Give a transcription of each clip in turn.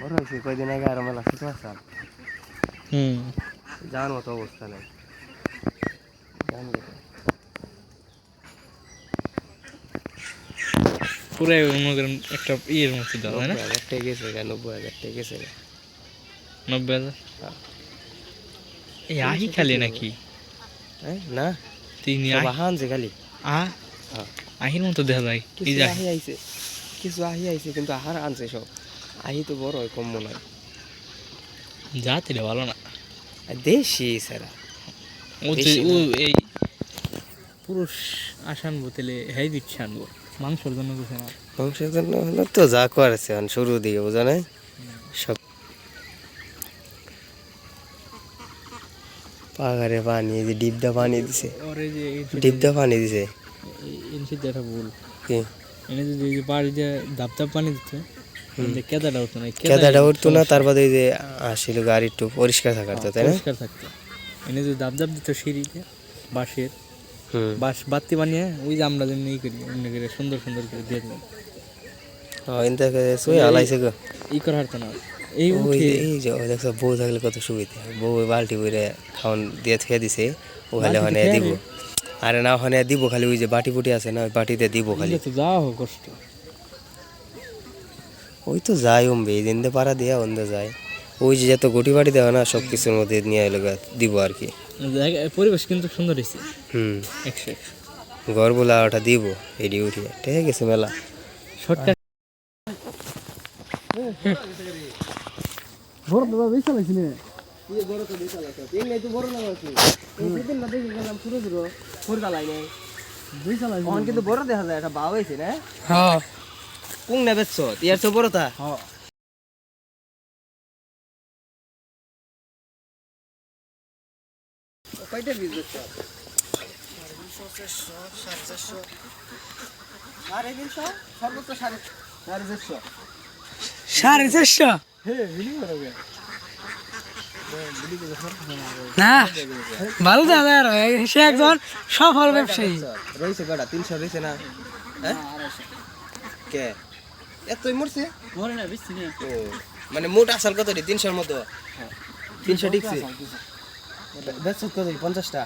বড় হয়েছে কয়দিন আগে আরও মেলা ছোট আসলাম হুম যাওয়ার মতো অবস্থা নেই জানি কোথায়। পুরাই মনে করেন একটা ইয়ের মতো দাও তাই না নব্বই হাজার টাকা গেছে গা, নব্বই হাজার টাকা গেছে গা। নব্বই হাজার হ্যাঁ। এই আহি খালি নাকি হ্যাঁ না তিনি সব যে খালি। আ? হ্যাঁ। আহির মতো দেখা যায় এই কিছু যে। আহি আইছে কিছু আহি আইছে কিন্তু আহার আনছে সব আহি তো বড় কম মনে হয়। জাতি রে ভালো না। দেশি ও ও এই পুরুষ আসান বোতলে হেই দিচ্ছে আনব মাংসের জন্য কিছু না। বংশের জন্য হলো তো যা করেছে শুরু দিয়ে বোঝা নাই? সব পাগারে পানি এই যে ডিপদা পানি দিছে। যে ডিপদা পানি দিছে। এই- এই যে ভুল। কি? এনে যদি যে বাড়ি যে ধাপ ধাপ পানি দিচ্ছে কেদাটা উঠতো না কেদাটা উঠতো না সমস্যা। তার বাদে এই যে আসছিল গাড়ি একটু পরিষ্কার থাকার তো তাই না? পরিষ্কার থাকতো। এনে যদি ধাপ ধাপ দিত সিঁড়িতে বাঁশের হুম। বাঁশ বাতি বানিয়ে ওই যে আমরা যেমনি করি এমনি করে সুন্দর সুন্দর করে দিয়ে দিই হ্যাঁ ইনতে সুই হালাইছে গো। ই করা হতো না। এই ওই যে এই যে দেখছ বউ থাকলে কত সুবিধা বউ বালতি বইরে খাওয়ান দিয়ে থুয়ে দিছে ও খালি বালতিতে ওখানে দিব। আরে না ওখানে দিব খালি ওই যে বাটি বুটি আছে না ওই বাটিতে দিব খালি। হোক কষ্ট। ওই তো যায় অম্বে এই দিন পাড়া দিয়া অন্ধে যায়। ওই যে যত গুটি বাটি দেওয়া না সব কিছুর মধ্যে নিয়ে এলো দিব আর কি। পরিবেশ কিন্তু সুন্দর হয়েছে হুম। একশো একশো ঘর বলে ওটা দিব এডি উঠিয়ে। ঠিক আছে মেলা। শর্টকাট বড় দাদা বেশি চালাইছি নে। বেশি চালাইছি। এখন কিন্তু বড় দেখা যায় এটা না। হ্যাঁ। কোন না বেচছ? ইয়ার তো? বড়টা হ্যাঁ। কয়টা বীজ বেচছ? সাড়ে তিনশো? সর্বোচ্চ সাড়ে সাড়ে চারশো। সাড়ে চারশো? না ভালো দাদা আর সে একজন সফল ব্যবসায়ী। রয়েছে কটা তিনশো রয়েছে না? হ্যাঁ? কে? এতই মরছে মরে না বেশি নেই মানে মোট আসল কত রে? তিনশোর মতো? তিনশো টিকছে? বেচছ কত পঞ্চাশটা?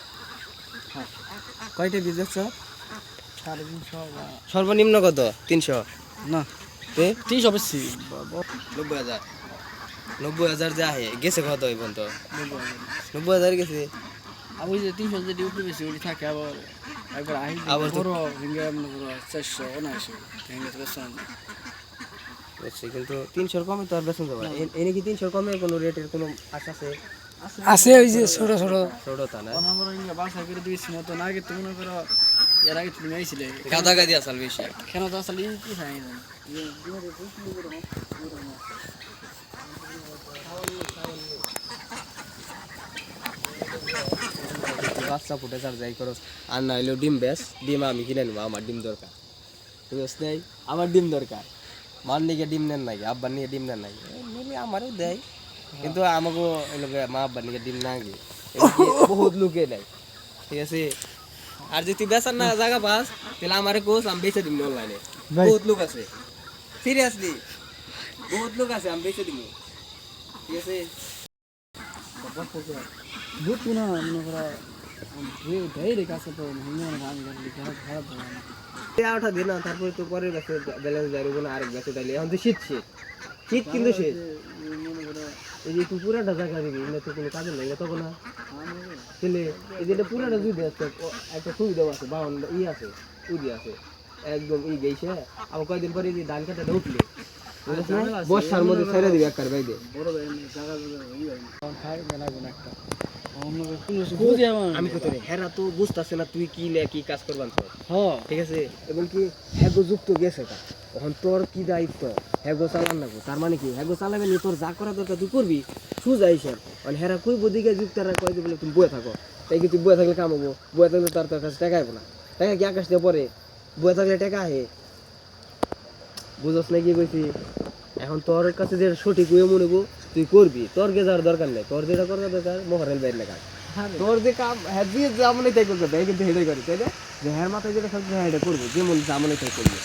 কয়টা বীজ বেচছ? সর্বনিম্ন কত? তিনশো? না। এ তিনশো বেশি। নব্বই হাজার। নব্বই হাজার যে আহে গেছে কত এই পর্যন্ত? নব্বই হাজার গেছে। আমি যে তিনশো যে ডিউটি বেশি ওটি থাকে আবার একবার আহি আবার তো- মনে করো চারশো তো বেশি না। বুঝছি, কিন্তু তিনশোর কমে তো আর বেতন যাবে এ- এনে কি তিনশোর কমে কোনো রেটের কোনো আশা আছে? আছে। ওই যে ছোট ছোট। ছোটতা না? আমার রিঙ্গা বাসা করে দিয়েছি মতন আগে তো মনে করো এর আগে তুমি আইছিলে। গাদা গাদি আসাল বেশি। কেন তো আসলে কি খাই না বাচ্চা ফুটে চার যাই করো আর না হইলেও ডিম বেশ ডিম আমি কিনে নেব আমার ডিম দরকার। আছে নেই? আমার ডিম দরকার। মার নিকে ডিম নেন নাকি? আব্বার নিয়ে ডিম নেন নাকি? নিলে আমারও দেয়। কিন্তু আমাকেও এলাকা মা আব্বার নিকে ডিম না গিয়ে বহুত লোকে দেয়। ঠিক আছে? আর যদি বেচার না জায়গা পাস তাহলে আমারে কোচ আমি বেচে দিম অনলাইনে বহুত লোক আছে। সিরিয়াসলি বহুত লোক আছে আমি বেচে দিব ঠিক আছে? বুঝছ না মনে করো ঢের কাছে তো হিন্দু ভাঙ খারাপ খারাপ হবে দিন তারপরে তো পরের ব্যাচে ব্যালেন্স দাঁড়িয়ে না আরেক ব্যাচে তাইলে এখন তো শীত শীত কিন্তু শেষ এই যে তুই পুরাটা জায়গা দিবি এগুলো তো কোনো কাজে নাই তখন না এই পুরাটা দুই একটা সুবিধাও আছে বাউন ই আছে উদি আছে। একদম ই গেছে আবার কয়দিন পরে যে ধান কাটাটা উঠলে না? বর্ষার মধ্যে ছেড়ে দিবি একবার বাইরে। আমি কত হেরা তো বুঝতেছে না তুই কি লে কি কাজ করবান হ্যাঁ। ঠিক আছে? এবং কি হ্যাগো যুক্ত গেছে তা। এখন তোর কি দায়িত্ব? হ্যাগো চালান না তার মানে কি হ্যাগো চালাবে নি তোর যা করা দরকার তুই করবি সুজা হিসাব। মানে হেরা কই বদিকে যুক্ত কয় বলে তুমি বয়ে থাকো। তাই কি তুই বয়ে থাকলে কাম হব? বয়ে থাকলে তার তোর কাছে টাকা না। টাকা কি আকাশ দিয়ে পরে বয়ে থাকলে টাকা আহে। বুঝস না কি কইছি? এখন তোর কাছে যে সঠিক ওয়ে মনে হব তুই করবি। তোর গে যাওয়ার দরকার নেই। তোর যেটা করার দরকার মহারেল বাইর লেখা তোর যে কাম হ্যাঁ যে যেমনই তাই করবে কিন্তু হেঁটে করে, তাই না? যে হ্যাঁ মাথায় যেটা থাকবে হ্যাঁ এটা করব। যেমন, যেমনই তাই করবে।